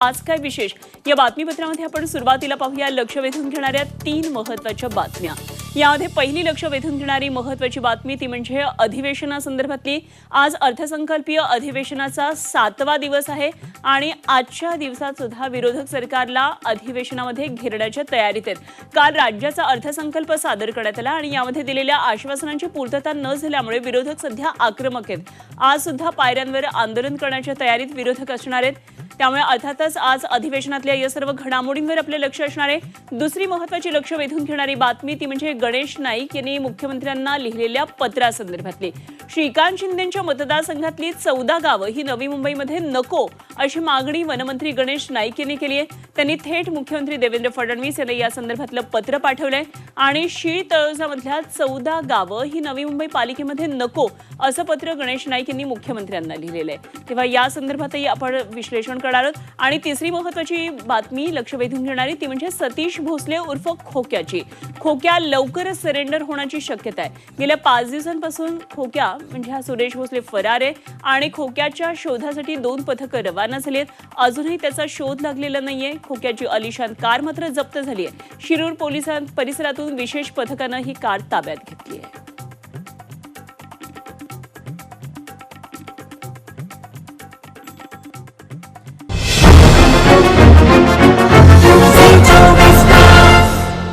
आज काय विशेष? या बातमीपत्रामध्ये आपण सुरुवातीला पाहूया. लक्ष वेधून घेणाऱ्या तीन महत्त्वाच्या बातम्या. यामध्ये पहिली लक्ष वेधून घेणारी महत्वाची बातमी ती म्हणजे अधिवेशनासंदर्भातली. आज अर्थसंकल्पीय अधिवेशनाचा सातवा दिवस आहे आणि आजच्या दिवसात सुद्धा विरोधक सरकारला अधिवेशनामध्ये घेरण्याच्या तयारीत आहेत. काल राज्याचा अर्थसंकल्प सादर करण्यात आला आणि यामध्ये दिलेल्या आश्वासनांची पूर्तता न झाल्यामुळे विरोधक सध्या आक्रमक आहेत. आज सुद्धा पायऱ्यांवर आंदोलन करण्याच्या तयारीत विरोधक असणार आहेत. त्यामुळे अर्थातच आज अधिवेशनातल्या या सर्व घडामोडींवर आपले लक्ष असणार आहे. दुसरी महत्वाची लक्ष वेधून घेणारी बातमी ती म्हणजे गणेश नाईक यांनी मुख्यमंत्र्यांना लिहिलेल्या पत्रासंदर्भातली. श्रीकांत शिंदेच्या मतदारसंघातली चौदा गावं ही नवी मुंबईमध्ये नको अशी मागणी वनमंत्री गणेश नाईक यांनी केली आहे. त्यांनी थेट मुख्यमंत्री देवेंद्र फडणवीस यांना या संदर्भातलं पत्र पाठवलंय. आणि शीळ तळोजामधल्या चौदा गावं ही नवी मुंबई पालिकेमध्ये नको असं पत्र गणेश नाईक यांनी मुख्यमंत्र्यांना लिहिलेलं आहे. तेव्हा या संदर्भातही आपण विश्लेषण करणार. आणि तिसरी महत्वाची बातमी लक्ष वेधून घेणारी ती म्हणजे सतीश भोसले उर्फ खोक्याची. खोक्या लवकरच सरेंडर होण्याची शक्यता आहे. गेल्या पाच दिवसांपासून खोक्या म्हणजे हा सुरेश भोसले फरार आहे आणि खोक्याच्या शोधासाठी दोन पथकं रवाना झाली आहेत. अजूनही त्याचा शोध लागलेला नाहीये. खोक्याची अलिशान कार मात्र जप्त झाली आहे. शिरूर पोलिसां परिसरातून विशेष पथकानं ही कार ताब्यात घेतली आहे.